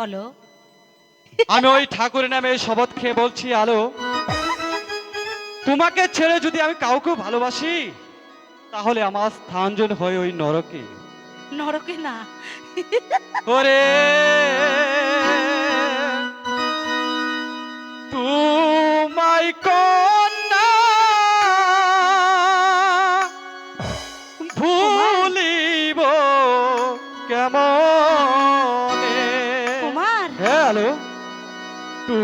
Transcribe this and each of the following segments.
বলো। আমি ওই ঠাকুরের নামে শপথ খেয়ে বলছি আলো তোমাকে ছেড়ে যদি আমি কাউকে ভালোবাসি তাহলে আমার স্থান যেন হয় ওই নরকে। নরকে না। ওরে তুমাই কন্যা डालो टू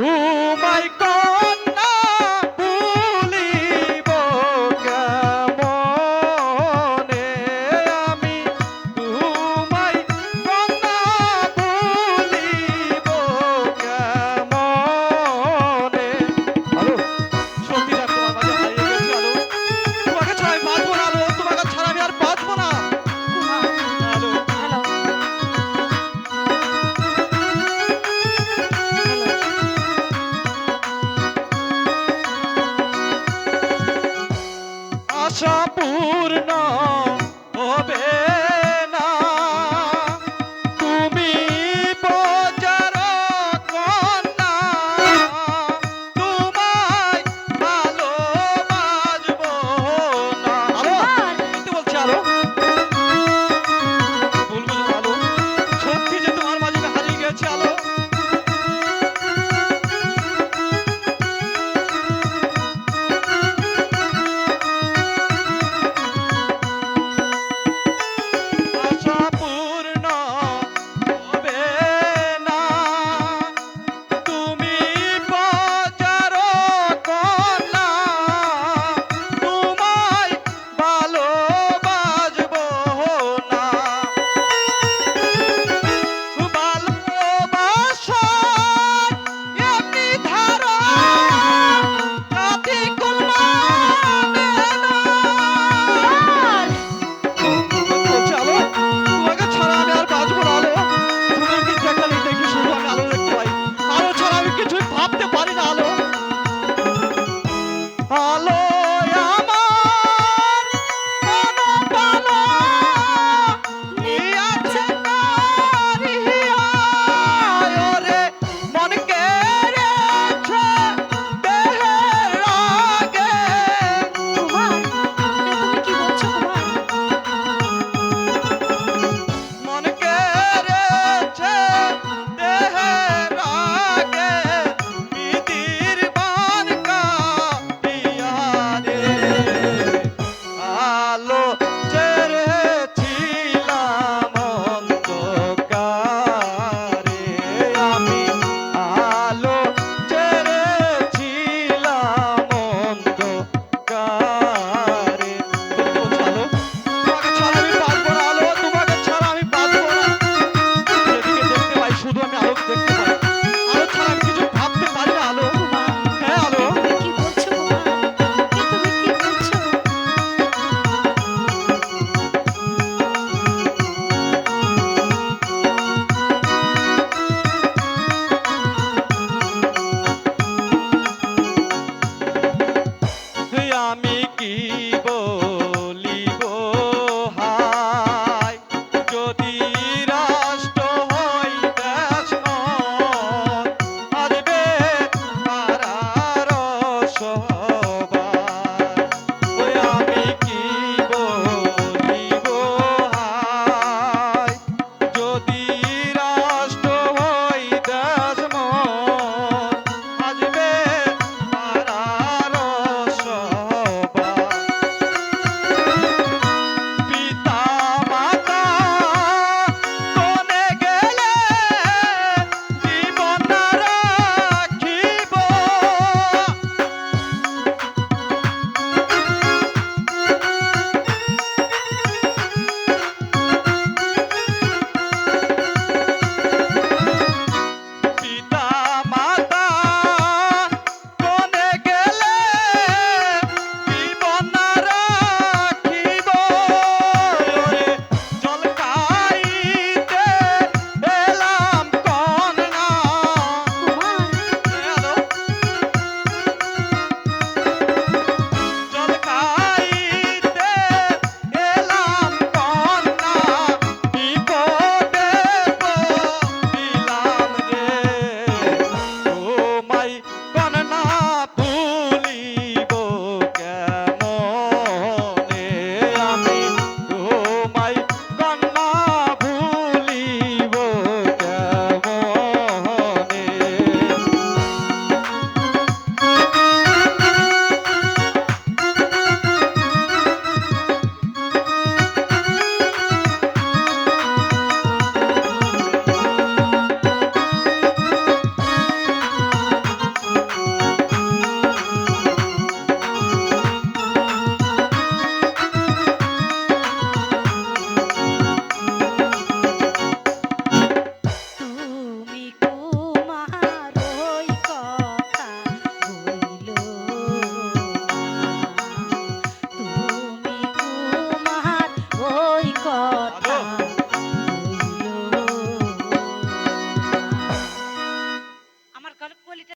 shopping.